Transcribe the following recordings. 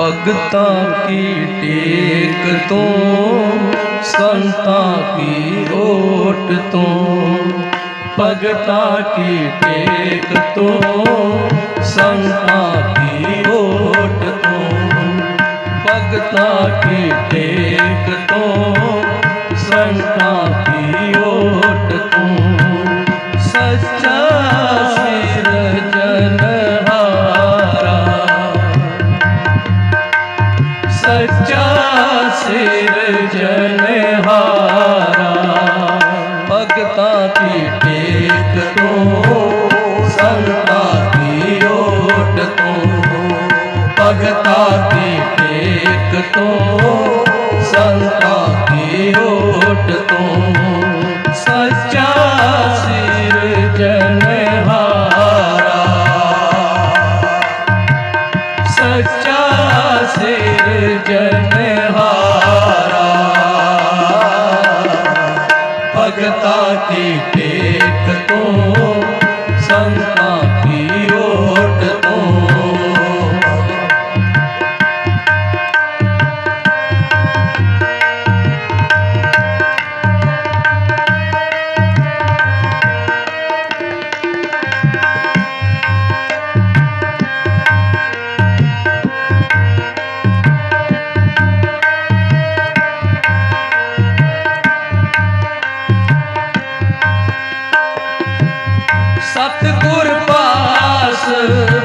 ਭਗਤਾਂ ਕੀ ਟੇਕ ਤੋਂ, ਸੰਤਾਂ ਕੀ ਓਟ ਤੋਂ? ਭਗਤਾਂ ਕੀ ਟੇਕ ਤੋਂ, ਸੰਤਾਂ ਕੀ ਓਟ ਤੋਂ? ਭਗਤਾਂ ਭਗਤਾਂ ਕੀ ਟੇਕ ਤੋਂ ਸੰਤਾਂ ਕੀ ਸਤਿਗੁਰ ਪਾਸ।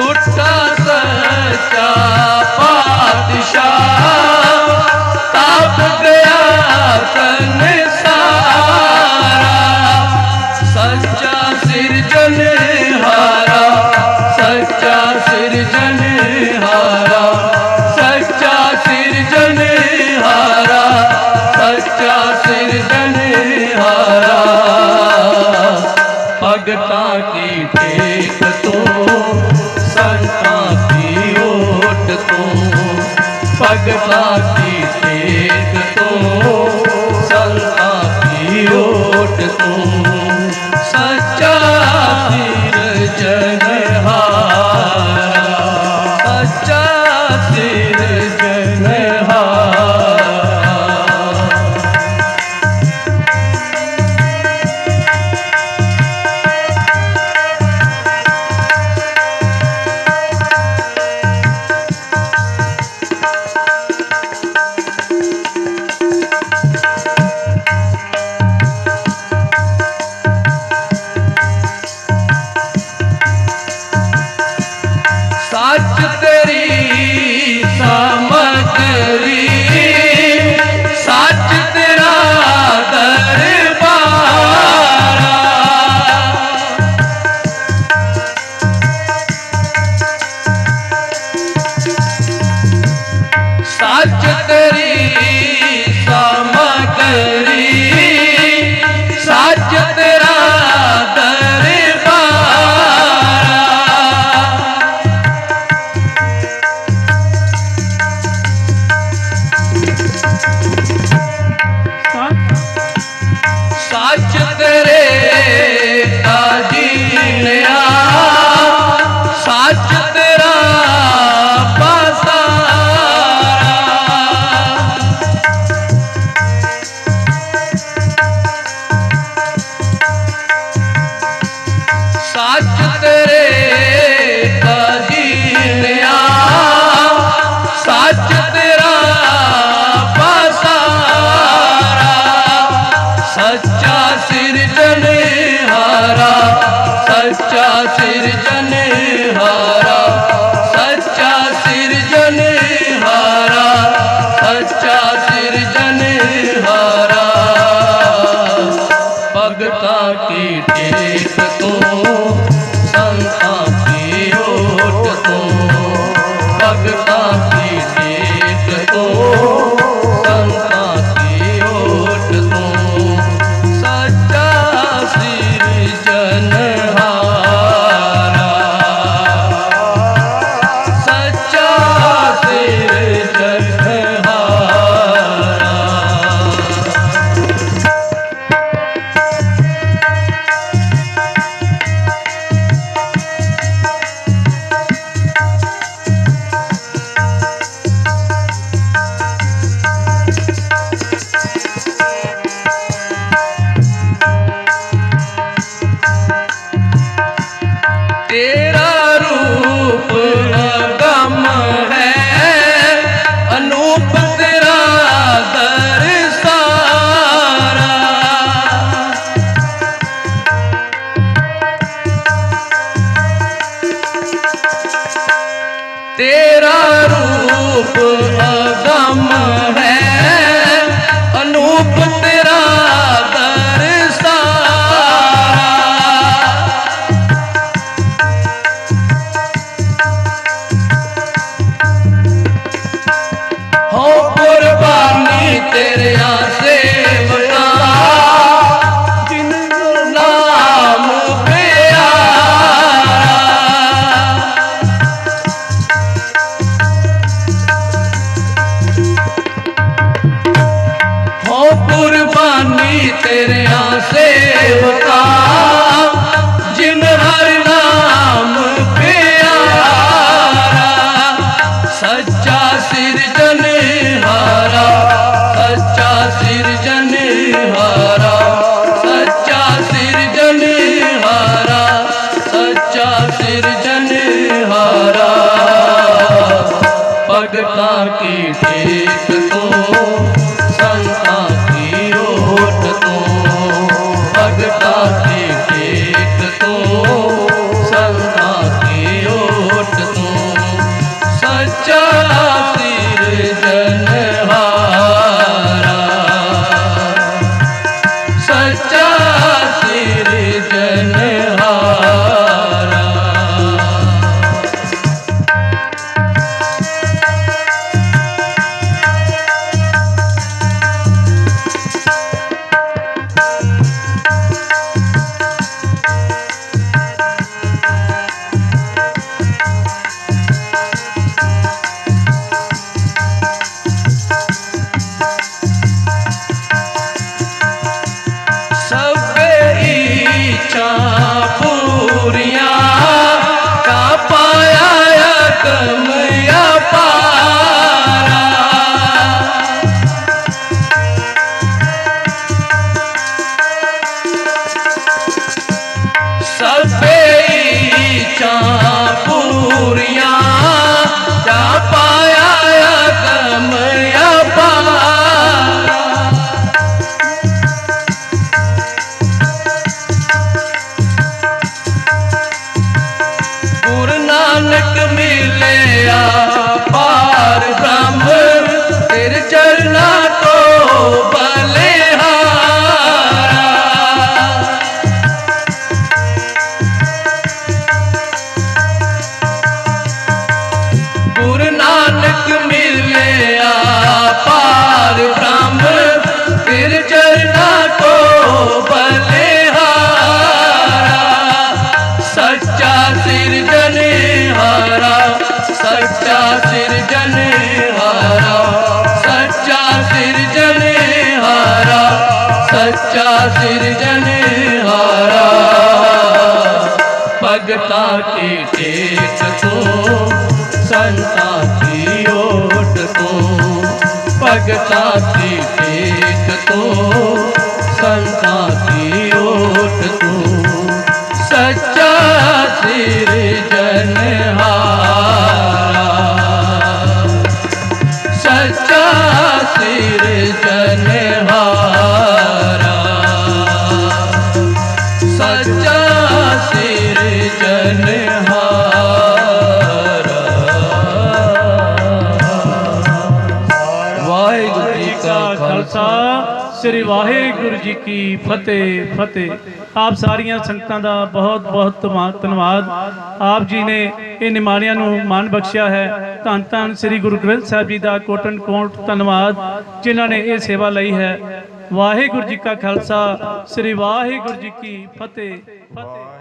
ਉੱਠਾ ਸੱਚਾ ਪਾਤਸ਼ਾਹ, ਤਾਪ ਗਿਆ ਸੰਸਾਰ ਸੱਚਾ ਸਿਰਜਨਹਾਰਾ ਸੱਚਾ ਸਿਰਜਨਹਾਰਾ ਸੱਚਾ ਸਿਰਜਨਹਾਰਾ ਸੱਚਾ ਸਿਰਜਨਹਾਰਾ ਭਗਤਾਂ ਕੀ ਟੇਕ ਸੰਤਾਂ ਓਟ ਤੋਂ ਭਗਤਾਂ ਕੀ ਟੇਕ ਤੋਂ ਸੰਤਾਂ ਕੀ ਓਟ ਤੋਂ ਸੱਚਾ ਸੱਚਾ ਸਿਰਜਣ ਹਾਰਾ ਸੱਚਾ ਸਿਰਜਣ ਹਾਰਾ ਸੱਚਾ ਸਿਰਜਣ ਹਾਰਾ ਸੱਚਾ ਸਿਰਜਣ ਹਾਰਾ ਭਗਤਾ ਕੀ ਤੇਸ ਤੋਂ, ਸੰਤਾਂ ਕੀ ਓਟ ਤੋਂ, ਭਗਤਾ ਗੁਰੂ ਨਾਨਕ ਮਿਲਿਆ। माता के पेट को संता की ओट को पगता की पेट को संता की ओट को सच्चा सिर जनहारा सच्चा सिर जन ਸ੍ਰੀ ਵਾਹਿਗੁਰੂ ਜੀ ਕੀ ਫਤਿਹ ਫਤਿਹ। ਆਪ ਸਾਰੀਆਂ ਸੰਗਤਾਂ ਦਾ ਬਹੁਤ ਬਹੁਤ ਧੰਨਵਾ- ਧੰਨਵਾਦ। ਆਪ ਜੀ ਨੇ ਇਹ ਨਿਮਾਣਿਆਂ ਨੂੰ ਮਾਣ ਬਖਸ਼ਿਆ ਹੈ। ਧੰਨ ਧੰਨ ਸ੍ਰੀ ਗੁਰੂ ਗ੍ਰੰਥ ਸਾਹਿਬ ਜੀ ਦਾ ਕੋਟਨ ਕੋਟ ਧੰਨਵਾਦ, ਜਿਨ੍ਹਾਂ ਨੇ ਇਹ ਸੇਵਾ ਲਈ ਹੈ। ਵਾਹਿਗੁਰੂ ਜੀ ਕਾ ਖਾਲਸਾ, ਸ੍ਰੀ ਵਾਹਿਗੁਰੂ ਜੀ ਕੀ ਫਤਿਹ ਫਤਿਹ।